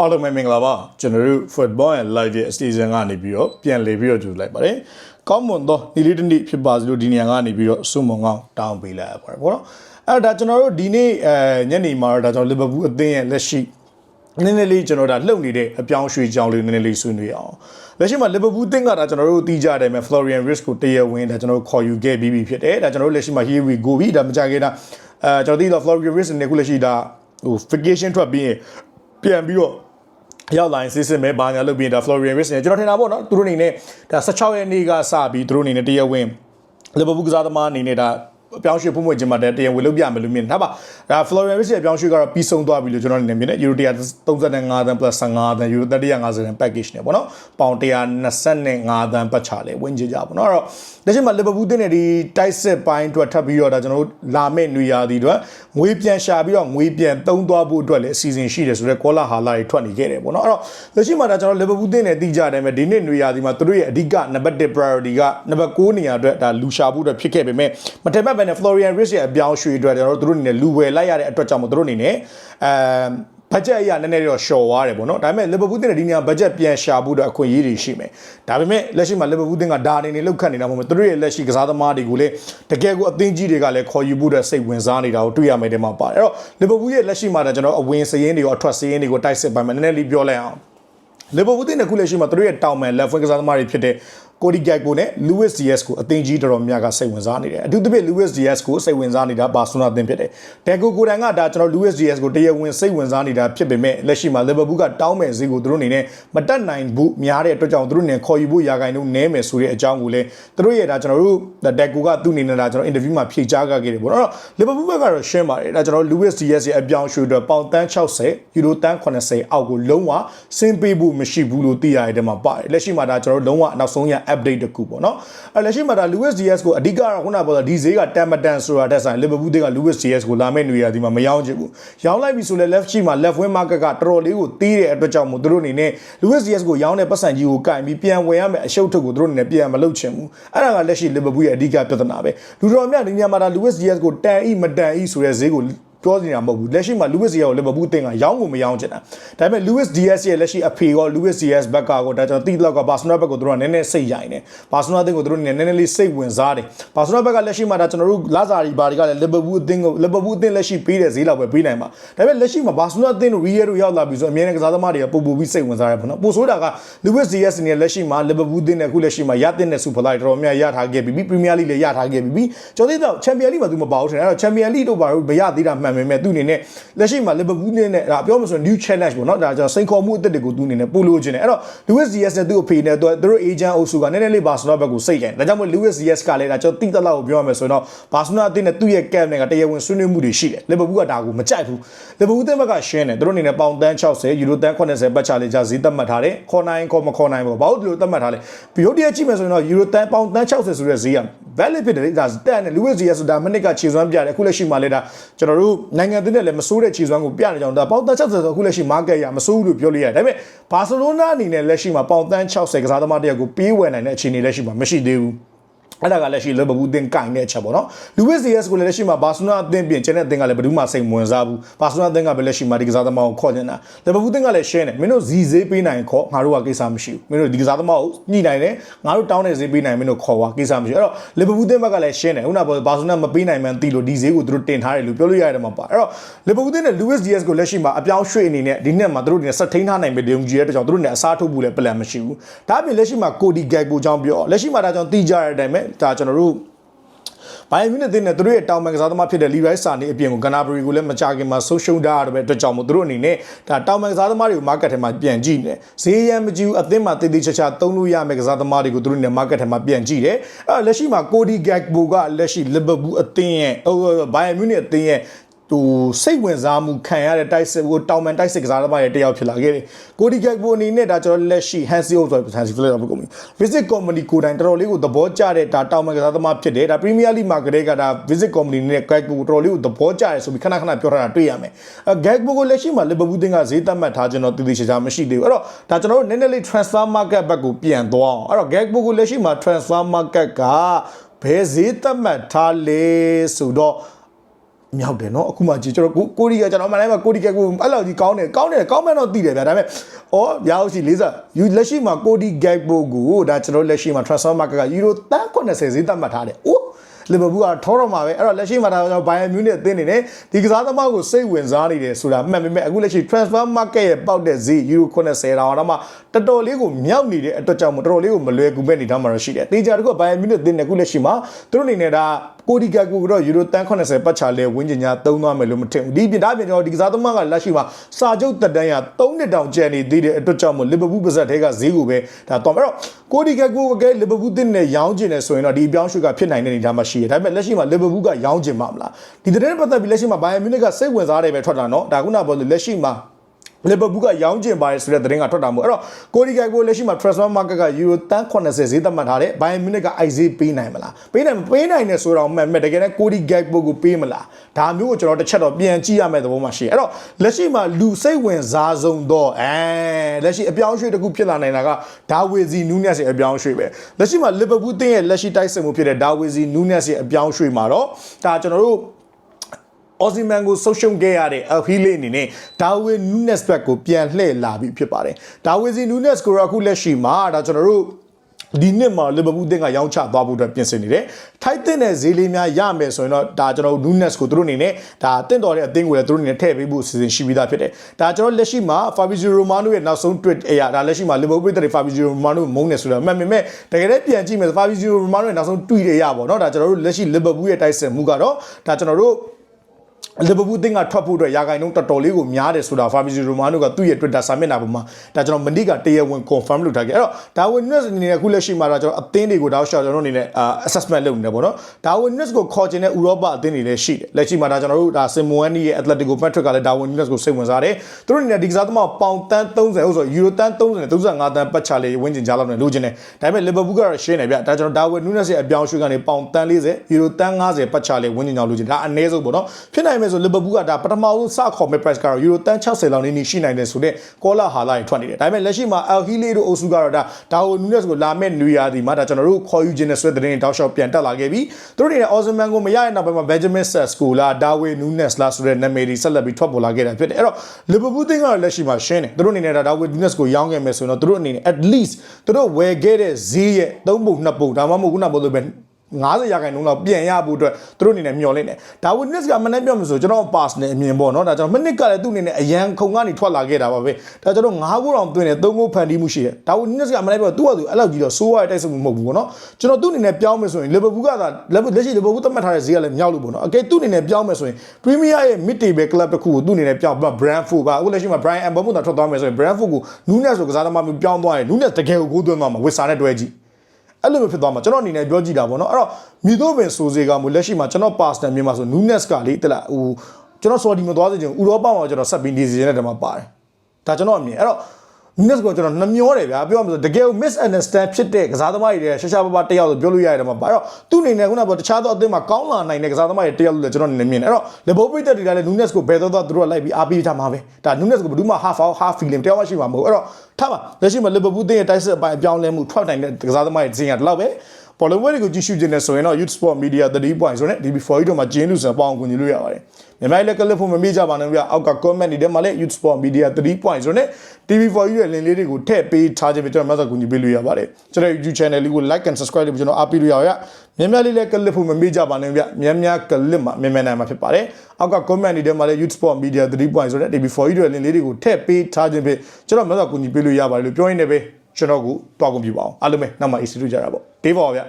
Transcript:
အားလုံးပဲမင်္ဂလာပါကျွန်တော်တို့ football and live ရဲ့ season ကနေပြီးတော့ပြန်လည်ပြီးတော့ကြိုလိုက်ပါတယ်ကောင်းမွန်သောဒီလေးတစ်နေ့ဖြစ်ပါစေလို့ဒီနေရာကနေပြီးတော့အဆုမွန်ကောင်းတောင်းပေးလိုက်ရပါတယ်ပေါ့နော်အဲ့ဒါကျွန်တော်တို့ဒီနေ့အဲညနေမှာတော့ဒါကျွန်တော်လီဗာပူးအသင်းရဲ့လက်ရှိနည်းနည်းလေးကျွန်တော်ဒါလှုပ်နေတဲ့အပြောင်းရွှေ့ကြောင်းလေးနည်းနည်းလေးဆွေးနွေးအောင်လက်ရှိမှာလီဗာပူးတင်းကဒါကျွန်တော်တို့တီးကြတယ်မဲ့ Florian Risk ကိုတရဝင်းဒါကျွန်တော်တို့ခေါ်ယူခဲ့ပြီးပြီဖြစ်တယ်ဒါကျွန်တော်တို့လက်ရှိမှာ here we go ပြီဒါမကြခင်တာအဲကျွန်တော်တီးတော့ Florian Risk နဲ့ခုလက်ရှိဒါဟို vacation ထွက်ပြီးရင်ပြန်ပြီးတော့ ရောက်လာရင်စစ်စစ်မဲဘာညာလုပ်ပြီးဒါ Florian Risk နဲ့ကျွန်တော်ထင်တာပေါ့နော်သူတို့အနေနဲ့ဒါ16ရက်နေ့ကစပြီးသူတို့အနေနဲ့တရဝင်းလီဗာပူးကစားသမားအနေနဲ့ဒါ အပြောင်းရွှေ့ဖို့မွေခြင်းမှာတရားဝင်လုပ်ပြမယ်လို့မြင်ထားပါဒါ Florian Rice ရဲ့အပြောင်းရွှေ့ကတော့ပြီးဆုံးသွားပြီလို့ကျွန်တော်အနေနဲ့မြင်တယ် Euro 135တန်း plus 15တန်း Euro 350တန်း package နဲ့ပေါ့နော်ပေါင်125တန်းပတ်ချလေဝင်ကြကြပေါ့နော်အဲ့တော့လက်ရှိမှာ Liverpool တင်းနဲ့ဒီတိုက်စစ်ပိုင်းအတွက်ထပ်ပြီးတော့ဒါကျွန်တော်တို့လာမယ့်နွေရာသီအတွက်ငွေပြန်ရှာပြီးတော့ငွေပြန်သုံးသွားဖို့အတွက်လည်းအစီအစဉ်ရှိတယ်ဆိုတော့ကောလာဟာလာတွေထွက်နေခဲ့တယ်ပေါ့နော်အဲ့တော့လက်ရှိမှာဒါကျွန်တော် Liverpool တင်းနဲ့တီးကြတယ်မဲ့ဒီနှစ်နွေရာသီမှာသူတို့ရဲ့အဓိက number 1 priority က number 9နေရာအတွက်ဒါလူရှာဖို့အတွက်ဖြစ်ခဲ့ပေမဲ့မထင်မှတ်ပဲနဲ့ Florian Rich ရဲ့အပြောင်းရွှေ့အတွက်ကျွန်တော်တို့တို့အနေနဲ့လူဝယ်လိုက်ရတဲ့အတွက်ကြောင့်မို့တို့အနေနဲ့အဲဘတ်ဂျက်အရာနည်းနည်းတော့လျှော်သွားတယ်ပေါ့နော်ဒါပေမဲ့လီဗာပူးတင်တဲ့ဒီနေရာဘတ်ဂျက်ပြန်ရှာဖို့တော့အခွင့်အရေးတွေရှိမယ်ဒါပေမဲ့လက်ရှိမှာလီဗာပူးတင်ကဒါအနေနဲ့လောက်ခတ်နေတာမဟုတ်ဘူးသူတို့ရဲ့လက်ရှိကစားသမားတွေကိုလည်းတကယ်ကိုအသင်းကြီးတွေကလည်းခေါ်ယူဖို့အတွက်စိတ်ဝင်စားနေတာကိုတွေ့ရမယ်တဲ့မှာပါတယ်အဲ့တော့လီဗာပူးရဲ့လက်ရှိမှာတော့ကျွန်တော်အဝင်စရင်းတွေရောအထွက်စရင်းတွေကိုတိုက်စစ်ပိုင်းမှာနည်းနည်းလေးပြောလိုက်အောင်လီဗာပူးတင်တဲ့ခုလက်ရှိမှာသူတို့ရဲ့တောင်မန်လက်ဖွင့်ကစားသမားတွေဖြစ်တဲ့ ကိုဒီဂက်ကိုနဲ့ Luis Diaz ကိုအသင်းကြီးတော်တော်များကစိတ်ဝင်စားနေတယ်အထူးသဖြင့် Luis Diaz ကိုစိတ်ဝင်စားနေတာဘာဆိုနာအသင်းဖြစ်တယ်ဒက်ကိုကိုတန်ကဒါကျွန်တော် Luis Diaz ကိုတရားဝင်စိတ်ဝင်စားနေတာဖြစ်ပေမဲ့လက်ရှိမှာ Liverpool ကတောင်းမဲ့ဈေးကိုသူတို့အနေနဲ့မတက်နိုင်ဘူးများတဲ့အတွက်ကြောင့်သူတို့အနေနဲ့ခေါ်ယူဖို့ရာဂိုင်တို့နဲမယ်ဆိုတဲ့အကြောင်းကိုလည်းသူတို့ရဲ့ဒါကျွန်တော်တို့ဒက်ကိုကသူ့အနေနဲ့ဒါကျွန်တော် interview မှာဖြေကြားခဲ့တယ်ပေါ့နော် Liverpool ဘက်ကတော့ရှင်းပါတယ်ဒါကျွန်တော် Luis Diaz ရဲ့အပြောင်းရွှေ့အတွက်ပေါင်တန်း60ယူရိုတန်း80အောက်ကိုလုံးဝဆင်းပေးဖို့မရှိဘူးလို့သိရတဲ့ထဲမှာပါတယ်လက်ရှိမှာဒါကျွန်တော်တို့လုံးဝနောက်ဆုံးရ update တစ်ခုပေါ့နော်အဲလက်ရှိမှာဒါ Luis Diaz ကိုအဓိကတော့ခုနကပြောတာဒီဈေးကတန်မတန်ဆိုတာတက်ဆိုင် Liverpool တွေက Luis Diaz ကိုလာမယ့်နေရာဒီမှာမရောင်းချင်ဘူးရောင်းလိုက်ပြီဆိုလဲ left ရှိမှာ left wing market ကတော်တော်လေးကိုတီးတဲ့အတွက်ကြောင့်မို့သူတို့အနေနဲ့ Luis Diaz ကိုရောင်းတဲ့ပတ်စံကြီးကိုကင်ပြီးပြန်ဝင်ရမယ်အရှုပ်ထုတ်ကိုသူတို့အနေနဲ့ပြန်မလုပ်ချင်ဘူးအဲ့ဒါကလက်ရှိ Liverpool ရဲ့အဓိကပြဿနာပဲလူတော်များဒီညမှာဒါ Luis Diaz ကိုတန်ဤမတန်ဤဆိုတဲ့ဈေးကို ပြောနေတာမဟုတ်ဘူးလက်ရှိမှာ Luis Diaz ကို Liverpool တင်ကရောင်းကိုမရောင်းချင်တာဒါပေမဲ့ Luis Diaz ရဲ့လက်ရှိအဖေရော Luis Diaz ဘက်ကကိုဒါကျွန်တော်တိလောက်က Barcelona ဘက်ကိုတို့ကနည်းနည်းစိတ်ရိုင်တယ် Barcelona အသင်းကိုတို့နည်းနည်းလေးစိတ်ဝင်စားတယ် Barcelona ဘက်ကလက်ရှိမှာဒါကျွန်တော်တို့လာဇာရီဘာတွေကလည်း Liverpool အသင်းကို Liverpool အသင်းလက်ရှိပေးတဲ့ဈေးလောက်ပဲပေးနိုင်ပါဒါပေမဲ့လက်ရှိမှာ Barcelona အသင်းတို့ Real တို့ရောက်လာပြီဆိုအမြဲတမ်းကစားသမားတွေကပုံပူပြီးစိတ်ဝင်စားတယ်ပေါ့နော်ပိုဆိုးတာက Luis Diaz နဲ့လက်ရှိမှာ Liverpool အသင်းနဲ့အခုလက်ရှိမှာရတဲ့ Super League တော်တော်များရထားခဲ့ပြီ Premier League လည်းရထားခဲ့ပြီကျော်သေးတော့ Champions League မှာသူမပါဘူးထင်တယ်အဲ့တော့ Champions League တို့ဘာလို့မရသေးတာမှန်ပေမဲ့သူအနေနဲ့လက်ရှိမှာ Liverpool နဲ့ဒါပြောမှဆို new challenge ပေါ့နော်ဒါကြောင့်စိန်ခေါ်မှုအသစ်တွေကိုသူအနေနဲ့ပို့လို့ခြင်းတယ်အဲ့တော့ Luis Diaz နဲ့သူ့အဖေနဲ့သူတို့ agent အုပ်စုကနည်းနည်းလေး Barcelona ဘက်ကိုစိတ်ကြတယ်ဒါကြောင့်မို့ Luis Diaz ကလည်းဒါကျွန်တော်တိတလောက်ကိုပြောရမယ်ဆိုတော့ Barcelona အသင်းနဲ့သူ့ရဲ့ camp နဲ့ကတရားဝင်ဆွေးနွေးမှုတွေရှိတယ် Liverpool ကဒါကိုမကြိုက်ဘူး Liverpool အသင်းဘက်ကရှင်းတယ်သူတို့အနေနဲ့ပေါင်တန်း60ယူရိုတန်း80ပတ်ချလေးကြာဈေးသတ်မှတ်ထားတယ်ခေါ်နိုင်ခေါ်မခေါ်နိုင်ပေါ့ဘာလို့ဒီလိုသတ်မှတ်ထားလဲပြီးတော့တည်းကြည့်မယ်ဆိုရင်တော့ယူရိုတန်းပေါင်တန်း60ဆိုတဲ့ဈေးက valid ဖြစ်တယ်ဒါတက်နဲ့ Luis Diaz ဆိုတာမိနစ်ကခြေစွမ်းပြတယ်အခုလက်ရှိမှာလည်းဒါကျွန်တော်တို့နိုင်ငံသင်းနဲ့လည်းမစိုးတဲ့ခြေစွမ်းကိုပြနေကြအောင်ဒါပေါင်တန်း60ဆိုအခုလက်ရှိ market ရမစိုးဘူးလို့ပြောလို့ရတယ်ဒါပေမဲ့ဘာစီလိုနာအနေနဲ့လက်ရှိမှာပေါင်တန်း60ကစားသမားတယောက်ကိုပေးဝယ်နိုင်တဲ့အခြေအနေလက်ရှိမှာမရှိသေးဘူး အဲ့ဒါကလည်းရှိလီဗာပူးအသင်းကင်တဲ့အချက်ပေါ့နော်လူဝစ်စီယက်စ်ကိုလည်းလက်ရှိမှာဘာစီလိုနာအသင်းပြင်ကျန်တဲ့အသင်းကလည်းဘယ်သူမှစိတ်ဝင်စားဘူးဘာစီလိုနာအသင်းကပဲလက်ရှိမှာဒီကစားသမားကိုခေါ်နေတာလီဗာပူးအသင်းကလည်းရှင်းတယ်မင်းတို့ဇီဈေးပေးနိုင်ခေါ်ငါတို့ကကိစ္စမရှိဘူးမင်းတို့ဒီကစားသမားကိုညှိနိုင်တယ်ငါတို့တောင်းတဲ့ဈေးပေးနိုင်မင်းတို့ခေါ်ပါကိစ္စမရှိဘူးအဲ့တော့လီဗာပူးအသင်းဘက်ကလည်းရှင်းတယ်ခုနကဘာစီလိုနာမပေးနိုင်မှန်းသိလို့ဒီဈေးကိုသူတို့တင်ထားတယ်လို့ပြောလို့ရတယ်မှာပါအဲ့တော့လီဗာပူးအသင်းနဲ့လူဝစ်စီယက်စ်ကိုလက်ရှိမှာအပြောင်းရွှေ့အနေနဲ့ဒီနှစ်မှာသူတို့နေဆက်ထိန်းထားနိုင်မယ်ဒီုံကြီးရဲ့အတွက်ကြောင့်သူတို့နေအစားထိုးဖို့လည်း plan မရှိဘူးဒါအပြင်လက်ရှိမှာကိုဒီဂက်ကိုကြောင်းပြောလက်ရှိမှာဒါကြောင့်တီးကြတဲ့အတိုင်းပဲဒါကျွန်တော်တို့ဘိုင်မြူနစ်တင်းနဲ့သူတို့ရဲ့တောင်ပန်ကစားသမားဖြစ်တဲ့လီရိုက်စာနေအပြင်ကိုဂနာဘရီကိုလည်းမကြခင်မှာဆိုရှုံတာရတဲ့အတွက်ကြောင့်မို့သူတို့အနေနဲ့ဒါတောင်ပန်ကစားသမားတွေကို market ထဲမှာပြန်ကြည့်နေဈေးရန်မကြည့်ဘူးအသင်းမှာတည်တည်ချာချာသုံးလို့ရမယ့်ကစားသမားတွေကိုသူတို့အနေနဲ့ market ထဲမှာပြန်ကြည့်တယ်အဲလက်ရှိမှာကိုဒီဂက်ဘိုကလက်ရှိလီဗာပူးအသင်းရဲ့ဟိုဘိုင်မြူနစ်အသင်းရဲ့ သူစိတ်ဝင်စားမှုခံရတဲ့တိုက်စစ်ကိုတောင်မန်တိုက်စစ်ကစားသမားရဲ့တယောက်ဖြစ်လာခဲ့တယ်။ကိုဒီကက်ဘိုအနေနဲ့ဒါကျွန်တော်လက်ရှိ Hansi Oak ဆိုတဲ့ Hansi Flick တော့ကုန်ပြီ။ Visit Company ကိုတိုင်တော်တော်လေးကိုသဘောကျတဲ့ဒါတောင်မန်ကစားသမားဖြစ်တယ်။ဒါ Premier League မှာကလေးကဒါ Visit Company နဲ့ Gag ကိုတော်တော်လေးကိုသဘောကျတယ်ဆိုပြီးခဏခဏပြောထားတာတွေ့ရမယ်။အဲ Gag ကိုလက်ရှိမှာ Liverpool တင်ကဈေးသတ်မှတ်ထားကျွန်တော်တည်တည်ချာချာမရှိသေးဘူး။အဲ့တော့ဒါကျွန်တော်တို့နည်းနည်းလေး transfer market ဘက်ကိုပြန်သွားအောင်။အဲ့တော့ Gag ကိုလက်ရှိမှာ transfer market ကဘယ်ဈေးသတ်မှတ်ထားလဲဆိုတော့ မြောက်တယ်เนาะအခုမှကြည့်ကျွန်တော်ကိုကိုရီကကျွန်တော်မှန်တိုင်းမှာကိုရီကကိုအဲ့လောက်ကြီးကောင်းတယ်ကောင်းတယ်ကောင်းမှန်းတော့သိတယ်ဗျာဒါပေမဲ့ဩရာဟုတ်ရှိလေးစားယူလက်ရှိမှာကိုဒီဂက်ဘိုကိုဒါကျွန်တော်လက်ရှိမှာ transfer market ကယူရိုတန်း80ဈေးသတ်မှတ်ထားတယ်အိုးလီဗာပူးကထောတော့မှာပဲအဲ့တော့လက်ရှိမှာဒါကျွန်တော်ဘိုင်ယန်မြူးနစ်အသင်းနေနဲ့ဒီကစားသမားကိုစိတ်ဝင်စားနေတယ်ဆိုတာမှန်ပေမဲ့အခုလက်ရှိ transfer market ရဲ့ပေါက်တဲ့ဈေးယူရို80တောင်တော့မှတော်တော်လေးကိုမြောက်နေတဲ့အတွက်ကြောင့်မို့တော်တော်လေးကိုမလွယ်ကူမဲ့နေတော့မှာရှိတယ်တေချာတကူကဘိုင်ယန်မြူးနစ်အသင်းနဲ့အခုလက်ရှိမှာသူတို့အနေနဲ့ဒါ ကိုဒီကကူကတော့ယူရိုတန်း80ပတ်ချလဲဝင်းကျင်ညာသုံးသွားမယ်လို့မထင်ဘူးဒီပြင်ဒါပြင်ကျွန်တော်ဒီကစားသမားကလက်ရှိမှာစာချုပ်တက်တန်းရ3နှစ်တောင်ကျန်နေသေးတဲ့အတွက်ကြောင့်မို့လီဗာပူးပါဇက်ထဲကဈေးကိုပဲဒါတော့အဲ့တော့ကိုဒီကကူကလီဗာပူးတင်းနဲ့ရောင်းကျင်နေဆိုရင်တော့ဒီအပြောင်းရွှေ့ကဖြစ်နိုင်တဲ့အနေအထားမှာရှိတယ်ဒါပေမဲ့လက်ရှိမှာလီဗာပူးကရောင်းကျင်မှာမလားဒီတဲ့နဲ့ပတ်သက်ပြီးလက်ရှိမှာဘိုင်ယန်မြူနစ်ကစိတ်ဝင်စားတယ်ပဲထွက်တာနော်ဒါခုနကပြောလို့လက်ရှိမှာ လီဗာပူးကရောင်းကျင်ပါတယ်ဆိုတဲ့သတင်းကထွက်တာမို့အဲ့တော့ကိုဒီဂက်ကိုလက်ရှိမှာ transfer market ကယူရိုတန်း80ဈေးသတ်မှတ်ထားတယ်ဘိုင်ယန်မြူနစ်ကအိုက်ဈေးပေးနိုင်မလားပေးနိုင်ပေးနိုင်တယ်ဆိုတော့မှန်မဲ့တကယ်နဲ့ကိုဒီဂက်ဘိုကိုပေးမလားဒါမျိုးကိုကျွန်တော်တစ်ချက်တော့ပြန်ကြည့်ရမယ့်သဘောမှရှိတယ်အဲ့တော့လက်ရှိမှာလူစိတ်ဝင်စားဆုံးတော့အဲလက်ရှိအပြောင်းအရွှေ့တစ်ခုဖြစ်လာနိုင်တာကဒါဝေစီနူးနက်ရဲ့အပြောင်းအရွှေ့ပဲလက်ရှိမှာလီဗာပူးတင်းရဲ့လက်ရှိတိုက်စစ်မှုဖြစ်တဲ့ဒါဝေစီနူးနက်ရဲ့အပြောင်းအရွှေ့မှာတော့ဒါကျွန်တော်တို့ အော်စီမန်ကိုဆုတ်ရှုံခဲ့ရတဲ့အဖီလေးအနေနဲ့ဒါဝီနူးနက်စ်ဘက်ကိုပြန်လှည့်လာပြီဖြစ်ပါတယ်။ဒါဝီစီနူးနက်စ်ကိုအခုလက်ရှိမှာဒါကျွန်တော်တို့ဒီနှစ်မှာလီဗာပူးတင်းကရောင်းချသွားဖို့အတွက်ပြင်ဆင်နေတယ်။ထိုက်တဲ့တဲ့ဈေးလေးများရမယ်ဆိုရင်တော့ဒါကျွန်တော်တို့ Nunes ကိုသူတို့အနေနဲ့ဒါတင့်တော်တဲ့အသင်းကိုလည်းသူတို့အနေနဲ့ထည့်ပေးဖို့စီစဉ်ရှိပြီးသားဖြစ်တယ်။ဒါကျွန်တော်လက်ရှိမှာ Fabrizio Romano ရဲ့နောက်ဆုံး tweet အရာဒါလက်ရှိမှာလီဗာပူးပြည်တဲ့ Fabrizio Romano မုန်းနေဆိုတာမှန်ပေမဲ့တကယ်လည်းပြန်ကြည့်မယ် Fabrizio Romano ရဲ့နောက်ဆုံး tweet အရာပေါ့နော်ဒါကျွန်တော်တို့လက်ရှိလီဗာပူးရဲ့တိုက်စစ်မှုကတော့ဒါကျွန်တော်တို့ လီဗာပူးတင်းကထွက်ဖို့အတွက်ရာဂိုင်နှုန်းတော်တော်လေးကိုများတယ်ဆိုတာဖာဘီဂျီရိုမာနိုကသူ့ရဲ့ Twitter စာမျက်နှာပေါ်မှာဒါကျွန်တော်မနေ့ကတရားဝင် confirm လုပ်ထားခဲ့အဲ့တော့ဒါဝင် news အနေနဲ့အခုလက်ရှိမှာတော့ကျွန်တော်အသင်းတွေကိုတောက်လျှောက်ကျွန်တော်အနေနဲ့ assessment လုပ်နေတယ်ပေါ့နော်ဒါဝင် news ကိုခေါ်ချင်တဲ့ဥရောပအသင်းတွေလည်းရှိတယ်လက်ရှိမှာဒါကျွန်တော်တို့ဒါစင်မွန်နီရဲ့ Atletico Madrid ကလည်းဒါဝင် news ကိုစိတ်ဝင်စားတယ်သူတို့အနေနဲ့ဒီကစားသမားပေါင်တန်း30ဟုတ်ဆိုယူရိုတန်း30နဲ့35တန်းပတ်ချလေးဝင်းကျင်ကြားလောက်နဲ့လိုချင်တယ်ဒါပေမဲ့လီဗာပူးကတော့ရှင်းနေဗျဒါကျွန်တော်ဒါဝင် news ရဲ့အပြောင်းအရွှေ့ကနေပေါင်တန်း40ယူရိုတန်း50ပတ်ချလေးဝင်းကျင်ကြောင်းလိုချင်ဒါအနည်းဆုံးပေါ့နော်ဖြစ်နိုင်မယ်ဆိုလီဗာပူးကဒါပထမဆုံးစခေါ်မဲ့ price ကတော့ယူရိုတန်း60လောက်နေနေရှိနိုင်တယ်ဆိုတော့ကောလာဟာလာတွေထွက်နေတယ်ဒါပေမဲ့လက်ရှိမှာ El Hilal တို့အုပ်စုကတော့ဒါဒါဟို Nunes ကိုလာမဲ့နွေရာသီမှာဒါကျွန်တော်တို့ခေါ်ယူခြင်းနဲ့ဆွဲတဲ့တင်းတောက်လျှောက်ပြန်တက်လာခဲ့ပြီးသူတို့အနေနဲ့ Osman ကိုမရတဲ့နောက်ပိုင်းမှာ Benjamin Sesko လား Darwin Nunes လားဆိုတဲ့နာမည်တွေဆက်လက်ပြီးထွက်ပေါ်လာခဲ့တာဖြစ်တယ်အဲ့တော့ Liverpool တင်းကတော့လက်ရှိမှာရှင်းတယ်သူတို့အနေနဲ့ဒါ Darwin Nunes ကိုရောင်းခဲ့မယ်ဆိုတော့သူတို့အနေနဲ့ at least သူတို့ဝယ်ခဲ့တဲ့ဈေးရဲ့၃ပုံ၂ပုံဒါမှမဟုတ်ခုနကပြောလို့ပဲ 90ရာခိုင်နှုန်းလောက်ပြန်ရဖို့အတွက်သူတို့အနေနဲ့မျှော်လင့်တယ်ဒါဝီနစ်ကမနေ့ပြောမှဆိုကျွန်တော် pass နဲ့အမြင်ပေါ့နော်ဒါကျွန်တော်မနစ်ကလည်းသူ့အနေနဲ့အရန်ခုံကနေထွက်လာခဲ့တာပါပဲဒါကျွန်တော်9ခုတောင်တွင်းတယ်3ခုဖန်တီးမှုရှိတယ်ဒါဝီနစ်ကမနေ့ပြောသူ့ဟာသူအဲ့လောက်ကြီးတော့စိုးရတဲ့တိုက်စစ်မှုမဟုတ်ဘူးပေါ့နော်ကျွန်တော်သူ့အနေနဲ့ပြောင်းမယ်ဆိုရင်လီဗာပူးကသာလက်ရှိလီဗာပူးသတ်မှတ်ထားတဲ့ဈေးကလည်းမြောက်လို့ပေါ့နော်အကယ်သူ့အနေနဲ့ပြောင်းမယ်ဆိုရင်ပရီးမီးယားရဲ့ mid table club တစ်ခုကိုသူ့အနေနဲ့ပြောင်း Brentford ကအခုလက်ရှိမှာ Brian Mbeumo သာထွက်သွားမယ်ဆိုရင် Brentford ကို Nunes ဆိုကစားသမားမျိုးပြောင်းသွားရင် Nunes တကယ်ကိုဂိုးသွင်းသွားမှာဝစ်စာနဲ့တွဲကြည့် အဲ့လိုမျိုးဖြစ်သွားမှာကျွန်တော်အနေနဲ့ပြောကြည့်တာပေါ့နော်အဲ့တော့မြည်တော့ပင်ဆိုစေကမူလက်ရှိမှာကျွန်တော် pastor မြင်မှာဆို Nunes ကလေတလားဟိုကျွန်တော် sorry မသွားစေချင်ဥရောပမှာကျွန်တော်ဆက်ပြီးနေစေချင်တဲ့တမှာပါတယ်ဒါကျွန်တော်အမြင်အဲ့တော့ Nunes ကိုကျွန်တော်နှမျောတယ်ဗျာပြောရမလို့တကယ်ကို misunderstand ဖြစ်တဲ့ကစားသမားတွေရှာရှာပါပါတယောက်ဆိုပြောလို့ရတယ်မှာပါအဲ့တော့သူ့အနေနဲ့ခုနကပြောတခြားသောအသင်းမှာကောင်းလာနိုင်တဲ့ကစားသမားတွေတယောက်လို့လည်းကျွန်တော်အနေနဲ့မြင်တယ်အဲ့တော့ Liverpool ပိတ်သက်တွေကလည်း Nunes ကိုဘယ်တော့တော့သူတို့ကလိုက်ပြီးအားပေးထားမှာပဲဒါ Nunes ကိုဘယ်သူမှ half out half feeling တယောက်မှရှိမှာမဟုတ်အဲ့တော့ထားပါလက်ရှိမှာ Liverpool တင်းရဲ့တိုက်စစ်အပိုင်းအပြောင်းလဲမှုထွက်နိုင်တဲ့ကစားသမားတွေဒီဇင်ကဒီလောက်ပဲ ပေါ်လုံးဝဲတွေကိုကြည့်ရှုခြင်းနဲ့ဆိုရင်တော့ Youth Sport Media 3 point ဆိုတဲ့ DB4 တို့မှာကျင်းလူစံပေါအောင်ကူညီလို့ရပါတယ်မြန်မာလည်းကလစ်ဖို့မမေ့ကြပါနဲ့ဗျအောက်က comment တွေထဲမှာလည်း Youth Sport Media 3 point ဆိုတဲ့ TV4 ရဲ့ link လေးတွေကိုထည့်ပေးထားခြင်းပဲကျွန်တော်မှတ်ကူညီပေးလို့ရပါတယ်ကျွန်တော် YouTube channel လေးကို like and subscribe လုပ်ပြီးကျွန်တော်အားပေးလို့ရအောင်ရမြန်မာလေးလည်းကလစ်ဖို့မမေ့ကြပါနဲ့ဗျမြန်မာကလစ်မှာမြန်မာနိုင်မှာဖြစ်ပါတယ်အောက်က comment တွေထဲမှာလည်း Youth Sport Media 3 point ဆိုတဲ့ TV4 ရဲ့ link လေးတွေကိုထည့်ပေးထားခြင်းပဲကျွန်တော်မှတ်ကူညီပေးလို့ရပါတယ်လို့ပြောရင်းနဲ့ပဲ ကျွန်တော်ကိုတွားကုန်ပြပါအောင်အားလုံးပဲနောက်မှ AC လို့ကြတာပေါ့ဒေးပါဗျ